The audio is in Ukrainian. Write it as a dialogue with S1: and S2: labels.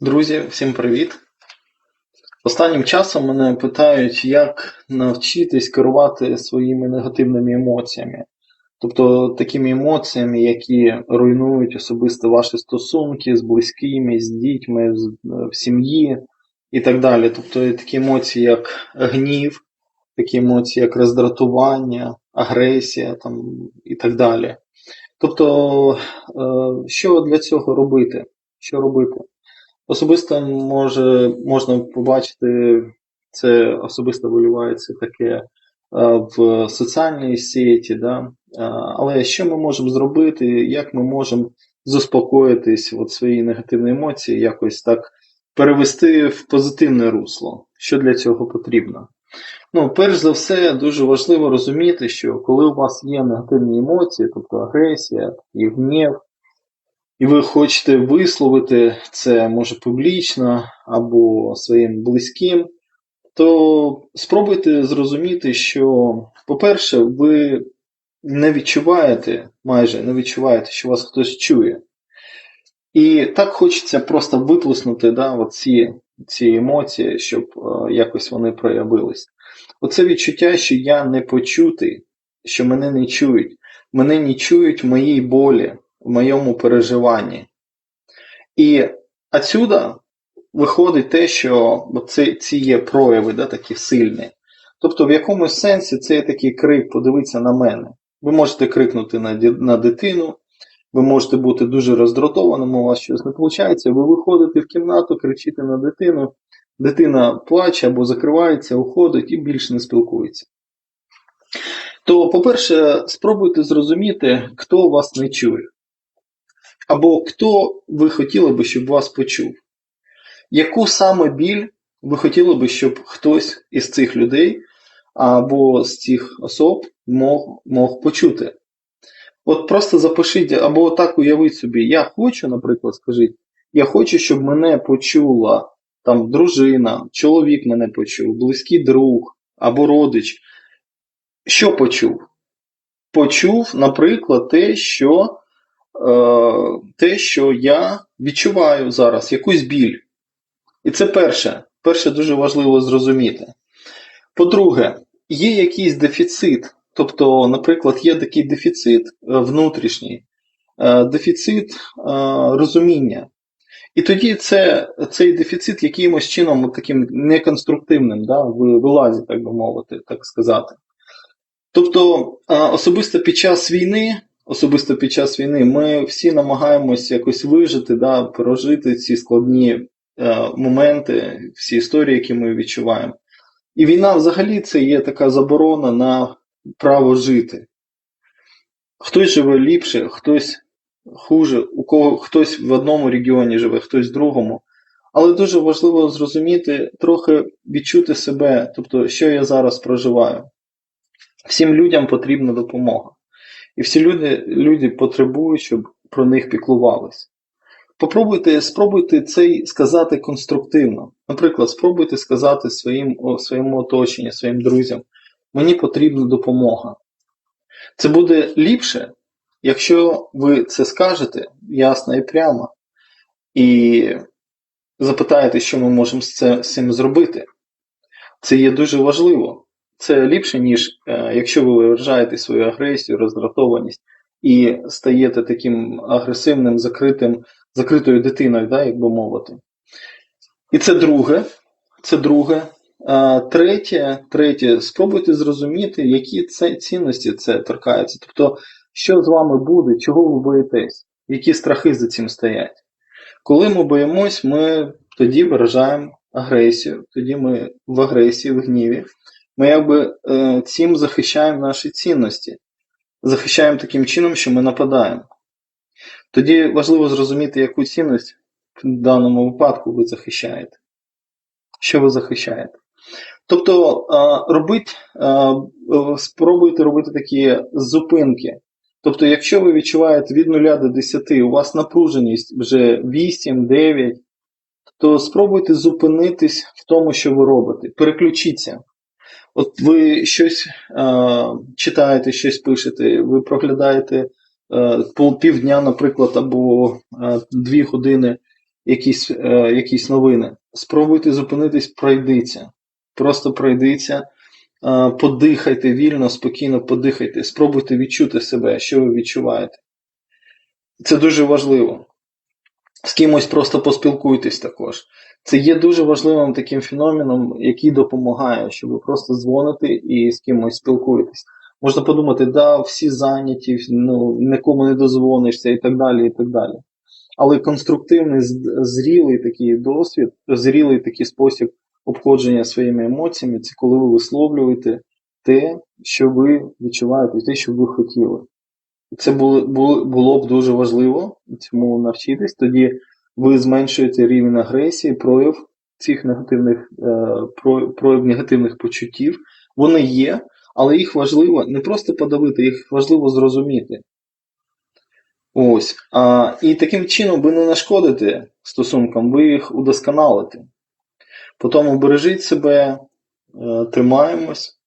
S1: Друзі, всім привіт! Останнім часом мене питають, як навчитись керувати своїми негативними емоціями. Тобто такими емоціями, які руйнують особисто ваші стосунки з близькими, з дітьми, з- в сім'ї і так далі. Тобто такі емоції, як гнів, такі емоції, як роздратування, агресія там, і так далі. Тобто, е, що для цього робити? Що робити? Особисто може, можна побачити, це особисто виливається таке е, в соціальній сеті, да? Е, але що ми можемо зробити, як ми можемо заспокоїтись от свої негативні емоції, якось так перевести в позитивне русло? Що для цього потрібно? Ну, перш за все, дуже важливо розуміти, що коли у вас є негативні емоції, тобто агресія і гнів, і ви хочете висловити це може публічно або своїм близьким, то спробуйте зрозуміти, що, по-перше, ви не відчуваєте, майже не відчуваєте, що вас хтось чує. І так хочеться просто виплеснути да, ці, ці емоції, щоб е, якось вони проявились. Оце відчуття, що я не почутий, що мене не чують. Мене не чують моїй болі, в моєму переживанні. І отсюда виходить те, що це, ці є прояви да, такі сильні. Тобто, в якомусь сенсі це є такий крик, подивіться на мене. Ви можете крикнути на, на дитину, ви можете бути дуже роздратованим, у вас щось не виходить, ви виходите в кімнату, кричите на дитину, дитина плаче або закривається, уходить і більше не спілкується. То, по-перше, спробуйте зрозуміти, хто вас не чує. Або хто ви хотіли би, щоб вас почув. Яку саме біль ви хотіли би, щоб хтось із цих людей або з цих особ мог, мог почути? От просто запишіть, або так уявіть собі, я хочу, наприклад, скажіть, я хочу, щоб мене почула там дружина, чоловік мене почув, близький друг або родич. Що почув? Почув, наприклад, те, що, те, що я відчуваю зараз, якусь біль. І це перше. Перше дуже важливо зрозуміти. По-друге, є якийсь дефіцит. Тобто, наприклад, є такий дефіцит е, внутрішній, е, дефіцит е, розуміння. І тоді це, цей дефіцит якимось чином таким неконструктивним да, вилазить, так би мовити, так сказати. Тобто, е, особисто під час війни, особисто під час війни, ми всі намагаємось якось вижити, да, прожити ці складні е, моменти, всі історії, які ми відчуваємо. І війна взагалі це є така заборона на право жити. Хтось живе ліпше, хтось хуже, у кого хтось в одному регіоні живе, хтось в другому. Але дуже важливо зрозуміти, трохи відчути себе, тобто, що я зараз проживаю. Всім людям потрібна допомога. І всі люди, люди потребують, щоб про них піклувались. Попробуйте, спробуйте це сказати конструктивно. Наприклад, спробуйте сказати своїм, своєму оточенню, своїм друзям, мені потрібна допомога. Це буде ліпше, якщо ви це скажете ясно і прямо, і запитаєте, що ми можемо з цим зробити. Це є дуже важливо. Це ліпше, ніж е, якщо ви виражаєте свою агресію, роздратованість і стаєте таким агресивним, закритим, закритою дитиною, да, як би мовити. І це друге. Це друге. Третє, третє, спробуйте зрозуміти, які це цінності це торкається. Тобто, що з вами буде, чого ви боїтесь, які страхи за цим стоять. Коли ми боїмось, ми тоді виражаємо агресію, тоді ми в агресії, в гніві. Ми якби цим захищаємо наші цінності, захищаємо таким чином, що ми нападаємо. Тоді важливо зрозуміти, яку цінність в даному випадку ви захищаєте. Що ви захищаєте? Тобто е, робить, е, спробуйте робити такі зупинки. Тобто, якщо ви відчуваєте від 0 до 10, у вас напруженість вже 8-9, то спробуйте зупинитись в тому, що ви робите. Переключіться. От ви щось е, читаєте, щось пишете, ви проглядаєте е, півдня, наприклад, або е, дві години якісь, е, якісь новини. Спробуйте зупинитись, пройдіться. Просто пройдіться, е, подихайте вільно, спокійно подихайте. Спробуйте відчути себе, що ви відчуваєте. Це дуже важливо. З кимось просто поспілкуйтесь також. Це є дуже важливим таким феноменом, який допомагає, щоб ви просто дзвоните і з кимось спілкуєтесь. Можна подумати, да, всі зайняті, ну, нікому не дозвонишся і так далі. і так далі. Але конструктивний, зрілий такий досвід, зрілий такий спосіб обходження своїми емоціями, це коли ви висловлюєте те, що ви відчуваєте, те, що ви хотіли. Це було, було, було б дуже важливо цьому навчитись. Тоді ви зменшуєте рівень агресії, прояв цих негативних е, про- прояв негативних почуттів. Вони є, але їх важливо не просто подавити, їх важливо зрозуміти. Ось. А, і таким чином ви не нашкодите стосункам, ви їх удосконалите. Потім бережіть себе, е, тримаємось.